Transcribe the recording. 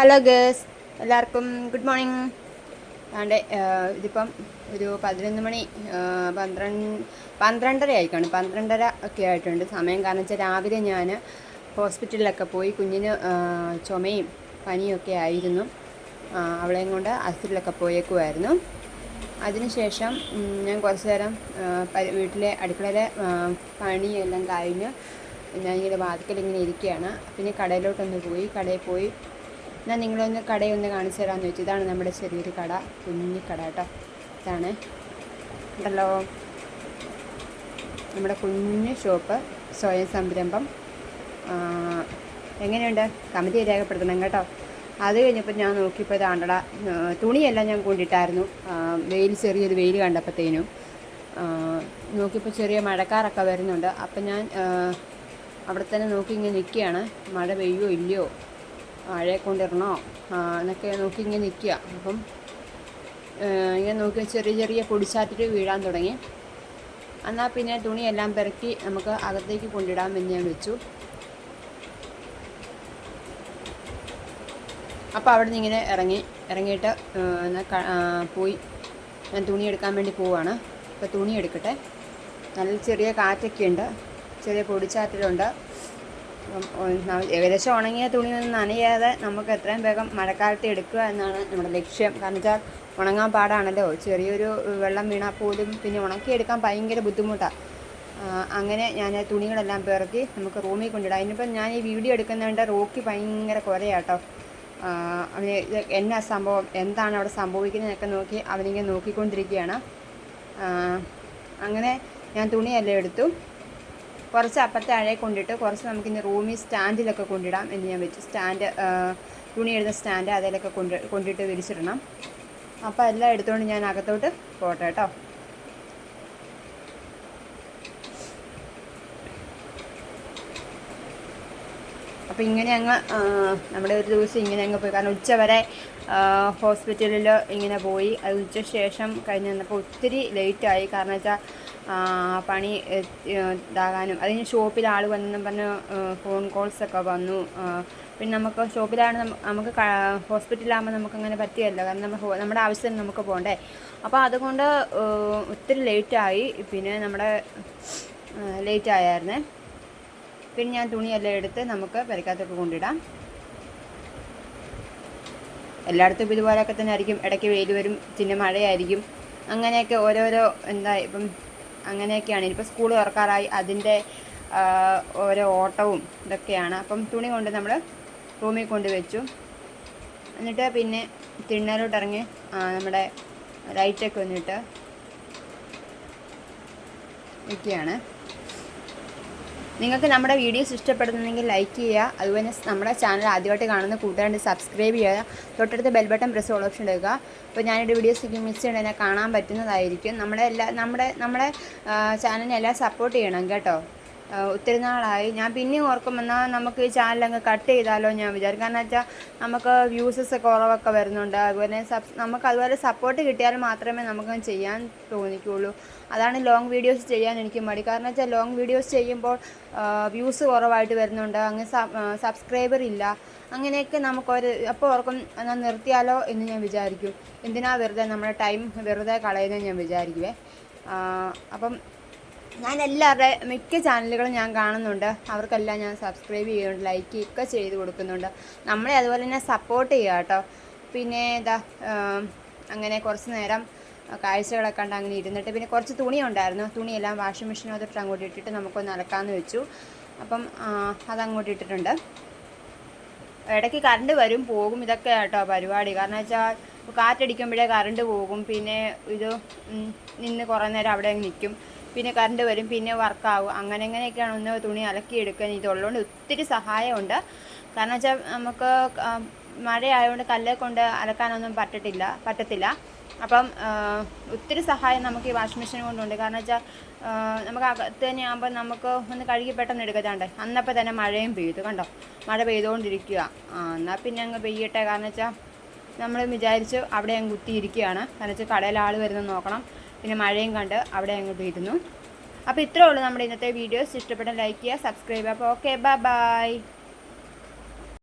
Hello girls എല്ലാവർക്കും good morning and ഇതിപ്പം ഒരു പതിനൊന്ന് മണി പന്ത്രണ്ട് പന്ത്രണ്ടര ആയിക്കാണ്. പന്ത്രണ്ടര ഒക്കെ ആയിട്ടുണ്ട്. സമയം കാരണം വെച്ചാൽ രാവിലെ ഞാൻ ഹോസ്പിറ്റലിലൊക്കെ പോയി കുഞ്ഞിന് ചുമയും പനിയൊക്കെ ആയിരുന്നു. അവളെയും കൊണ്ട് ആശുപത്രിയിലൊക്കെ പോയേക്കുമായിരുന്നു അതിനുശേഷം ഞാൻ കുറച്ച് നേരം വീട്ടിലെ അടുക്കളയിലെ പണിയെല്ലാം കഴിഞ്ഞ് ഞാനിങ്ങനെ വാതിക്കൽ ഇങ്ങനെ ഇരിക്കുകയാണ്. പിന്നെ കടയിലോട്ടൊന്ന് പോയി. കടയിൽ പോയി ഞാൻ നിങ്ങളൊന്ന് കടയൊന്ന് കാണിച്ചു തരാമെന്ന് വെച്ചു. ഇതാണ് നമ്മുടെ ചെറിയൊരു കട കുഞ്ഞി കട കേട്ടോ. ഇതാണ്. ഉണ്ടല്ലോ. നമ്മുടെ കുഞ്ഞു ഷോപ്പ് സ്വയം സംരംഭം. എങ്ങനെയുണ്ട്? കമിതി രേഖപ്പെടുത്തണം കേട്ടോ. അത് കഴിഞ്ഞപ്പോൾ ഞാൻ നോക്കിയപ്പോൾ ഇതാണ്ടട തുണിയെല്ലാം ഞാൻ കൊണ്ടിട്ടായിരുന്നു. വെയിൽ ചെറിയൊരു വെയിൽ കണ്ടപ്പോഴത്തേനും നോക്കിയപ്പോൾ ചെറിയ മഴക്കാറൊക്കെ വരുന്നുണ്ട്. അപ്പം ഞാൻ അവിടെ തന്നെ നോക്കി ഇങ്ങനെ നിൽക്കുകയാണ് മഴ പെയ്യോ ഇല്ലയോ? മഴയെ കൊണ്ടിരണോ എന്നൊക്കെ നോക്കി ഇങ്ങനെ നിൽക്കുക. അപ്പം ഇങ്ങനെ നോക്കി ചെറിയ ചെറിയ പൊടിച്ചാറ്റിട്ട് വീഴാൻ തുടങ്ങി. എന്നാൽ പിന്നെ തുണിയെല്ലാം പെറുക്കി നമുക്ക് അകത്തേക്ക് കൊണ്ടിടാമെന്ന് ഞാൻ വെച്ചു. അപ്പോൾ അവിടെ നിന്ന് ഇങ്ങനെ ഇറങ്ങി ഇറങ്ങിയിട്ട് പോയി. ഞാൻ തുണി എടുക്കാൻ വേണ്ടി പോവാണ്. അപ്പോൾ തുണി എടുക്കട്ടെ. നല്ല ചെറിയ കാറ്റൊക്കെ ഉണ്ട്. ചെറിയ പൊടിച്ചാറ്റലുണ്ട്. ഏകദേശം ഉണങ്ങിയ തുണി ഒന്നും നനയാതെ നമുക്ക് എത്രയും വേഗം മഴക്കാലത്ത് എടുക്കുക എന്നാണ് നമ്മുടെ ലക്ഷ്യം. കാരണം വെച്ചാൽ ഉണങ്ങാൻ പാടാണല്ലോ. ചെറിയൊരു വെള്ളം വീണാൽ പോലും പിന്നെ ഉണക്കിയെടുക്കാൻ ഭയങ്കര ബുദ്ധിമുട്ടാണ് അങ്ങനെ ഞാൻ തുണികളെല്ലാം പിറക്കി നമുക്ക് റൂമിൽ കൊണ്ടിടാം. അതിനിപ്പം ഞാൻ ഈ വീഡിയോ എടുക്കുന്നതുകൊണ്ട് റോക്കി ഭയങ്കര കുറയാട്ടോ അവന് എന്നാ സംഭവം? എന്താണ് അവിടെ സംഭവിക്കുന്നതൊക്കെ നോക്കി അവനിങ്ങനെ നോക്കിക്കൊണ്ടിരിക്കുകയാണ്. അങ്ങനെ ഞാൻ തുണിയെല്ലാം എടുത്തു. കുറച്ച് അപ്പുറത്തെ അഴയെ കൊണ്ടിട്ട് കുറച്ച് നമുക്കിന്ന് റൂമിൽ സ്റ്റാൻഡിലൊക്കെ കൊണ്ടിടാം എന്ന് ഞാൻ വെച്ചു. സ്റ്റാൻഡ് തുണി എഴുതുന്ന സ്റ്റാൻഡ് അതിലൊക്കെ കൊണ്ട് കൊണ്ടിട്ട് വിരിച്ചിടണം. അപ്പോൾ എല്ലാം എടുത്തുകൊണ്ട് ഞാൻ അകത്തോട്ട് പോട്ടെ കേട്ടോ. അപ്പോൾ ഇങ്ങനെ അങ്ങ് നമ്മുടെ ഒരു ദിവസം ഇങ്ങനെ അങ്ങ് പോയി. കാരണം ഉച്ച വരെ ഹോസ്പിറ്റലിൽ ഇങ്ങനെ പോയി. അത് ഉച്ച ശേഷം കഴിഞ്ഞ് വന്നപ്പോൾ ഒത്തിരി ലേറ്റായി കാരണം വെച്ചാൽ പണി ഇതാകാനും. അതിന് ഷോപ്പിൽ ആൾ വന്നെന്നും പറഞ്ഞ് ഫോൺ കോൾസൊക്കെ വന്നു. പിന്നെ നമുക്ക് ഷോപ്പിലാണ് നമുക്ക് ഹോസ്പിറ്റലാകുമ്പോൾ നമുക്ക് അങ്ങനെ പറ്റിയല്ലോ. കാരണം നമ്മൾ നമ്മുടെ ആവശ്യത്തിന് നമുക്ക് പോകണ്ടേ അപ്പോൾ അതുകൊണ്ട് ഒത്തിരി ലേറ്റായി പിന്നെ നമ്മുടെ ലേറ്റ് ആയായിരുന്നേ. പിന്നെ ഞാൻ തുണിയെല്ലാം എടുത്ത് നമുക്ക് പെരക്കകത്തൊക്കെ കൊണ്ടിടാം. എല്ലായിടത്തും ഇതുപോലെയൊക്കെ തന്നെ ആയിരിക്കും. ഇടയ്ക്ക് വെയിൽ വരും പിന്നെ മഴയായിരിക്കും. അങ്ങനെയൊക്കെ ഓരോരോ എന്താ ഇപ്പം അങ്ങനെയൊക്കെയാണ്. ഇനിയിപ്പോൾ സ്കൂൾ തുറക്കാറായി. അതിന്റെ ഓരോ ഓട്ടവും ഇതൊക്കെയാണ്. അപ്പം തുണി കൊണ്ട് നമ്മൾ റൂമിൽ കൊണ്ട് വെച്ചു. എന്നിട്ട് പിന്നെ തിണ്ണയിലോട്ട് ഇറങ്ങി നമ്മുടെ ലൈറ്റൊക്കെ വന്നിട്ട് നിൽക്കുകയാണ് നിങ്ങൾക്ക് നമ്മുടെ വീഡിയോസ് ഇഷ്ടപ്പെടുന്നുണ്ടെങ്കിൽ ലൈക്ക് ചെയ്യുക. അതുപോലെ നമ്മുടെ ചാനൽ ആദ്യമായിട്ട് കാണുന്ന കൂട്ടുകാരുടെ സബ്സ്ക്രൈബ് ചെയ്യുക. തൊട്ടടുത്ത് bell button press all option എടുക്കുക അപ്പോൾ ഞാനൊരു വീഡിയോസ് മിസ് ചെയ്യണ എന്നെ കാണാൻ പറ്റുന്നതായിരിക്കും. നമ്മുടെ എല്ലാ നമ്മുടെ നമ്മുടെ ചാനലിനെ എല്ലാം സപ്പോർട്ട് ചെയ്യണം കേട്ടോ. ഒത്തിരി നാളായി. ഞാൻ പിന്നെയും ഓർക്കും എന്നാൽ നമുക്ക് ഈ അങ്ങ് കട്ട് ചെയ്താലോ ഞാൻ വിചാരിക്കും. കാരണം വെച്ചാൽ നമുക്ക് വ്യൂസസ് കുറവൊക്കെ വരുന്നുണ്ട്. അതുപോലെ സബ് നമുക്ക് അതുപോലെ സപ്പോർട്ട് കിട്ടിയാൽ മാത്രമേ നമുക്ക് ചെയ്യാൻ തോന്നിക്കുള്ളൂ. അതാണ് ലോങ് വീഡിയോസ് ചെയ്യാൻ എനിക്ക് മടി. കാരണം വെച്ചാൽ ലോങ് വീഡിയോസ് ചെയ്യുമ്പോൾ വ്യൂസ് കുറവായിട്ട് വരുന്നുണ്ട്. അങ്ങ് സബ്സ്ക്രൈബർ ഇല്ല. അങ്ങനെയൊക്കെ നമുക്കൊരു അപ്പോൾ ഓർക്കും എന്നാൽ നിർത്തിയാലോ എന്ന് ഞാൻ വിചാരിക്കും. എന്തിനാ വെറുതെ നമ്മുടെ ടൈം വെറുതെ കളയുന്നത് ഞാൻ വിചാരിക്കുവേ. അപ്പം ഞാൻ എല്ലാവരുടെ മിക്ക ചാനലുകളും ഞാൻ കാണുന്നുണ്ട്. അവർക്കെല്ലാം ഞാൻ സബ്സ്ക്രൈബ് ചെയ്യുന്നുണ്ട് ലൈക്ക് ഒക്കെ ചെയ്ത് കൊടുക്കുന്നുണ്ട്. നമ്മളെ അതുപോലെ തന്നെ സപ്പോർട്ട് ചെയ്യുക കേട്ടോ. പിന്നെ ഇതാ അങ്ങനെ കുറച്ച് നേരം കാഴ്ചകളൊക്കെ കണ്ട് അങ്ങനെ ഇരുന്നിട്ട് പിന്നെ കുറച്ച് തുണി ഉണ്ടായിരുന്നു. തുണിയെല്ലാം വാഷിംഗ് മെഷീനകത്തോട്ട് അങ്ങോട്ട് ഇട്ടിട്ട് നമുക്കൊന്ന് അലക്കാമെന്ന് വെച്ചു. അപ്പം അതങ്ങോട്ട് ഇട്ടിട്ടുണ്ട്. ഇടയ്ക്ക് കറണ്ട് വരും പോകും. ഇതൊക്കെ കേട്ടോ പരിപാടി. കാരണം വെച്ചാൽ കാറ്റടിക്കുമ്പോഴേ കറണ്ട് പോകും. പിന്നെ ഇത് നിന്ന് കുറേ നേരം അവിടെ നിൽക്കും. പിന്നെ കറണ്ട് വരും പിന്നെ വർക്കാവും അങ്ങനെ അങ്ങനെയൊക്കെയാണ് ഒന്ന് തുണി അലക്കിയെടുക്കാൻ ഇതുള്ളതുകൊണ്ട് ഒത്തിരി സഹായമുണ്ട്. കാരണം വെച്ചാൽ നമുക്ക് മഴയായതുകൊണ്ട് കല്ലെ കൊണ്ട് അലക്കാനൊന്നും പറ്റത്തില്ല പറ്റത്തില്ല. അപ്പം ഒത്തിരി സഹായം നമുക്ക് ഈ വാഷിംഗ് മെഷീൻ കൊണ്ടുണ്ട്. കാരണം വെച്ചാൽ നമുക്ക് അകത്ത് തന്നെ ആകുമ്പോൾ നമുക്ക് ഒന്ന് കഴുകി പെട്ടെന്ന് എടുക്കത്താണ്ട് അന്നപ്പോൾ തന്നെ മഴയും പെയ്തു. കണ്ടോ? മഴ പെയ്തുകൊണ്ടിരിക്കുക എന്നാൽ പിന്നെ അങ്ങ് പെയ്യട്ടെ. കാരണം വെച്ചാൽ നമ്മൾ വിചാരിച്ച് അവിടെ അങ്ങ് കുത്തിയിരിക്കുകയാണ് കാരണം വെച്ചാൽ കടയിൽ ആൾ വരുന്നത് നോക്കണം. പിന്നെ മഴയും കണ്ട് അവിടെ അങ്ങോട്ട് ഇരുന്നു അപ്പോൾ ഇത്രേ ഉള്ളൂ നമ്മുടെ ഇന്നത്തെ വീഡിയോസ്. ഇഷ്ടപ്പെട്ട ലൈക്ക് ചെയ്യുക സബ്സ്ക്രൈബ് അപ്പോൾ ഓക്കെ ബൈ ബൈ.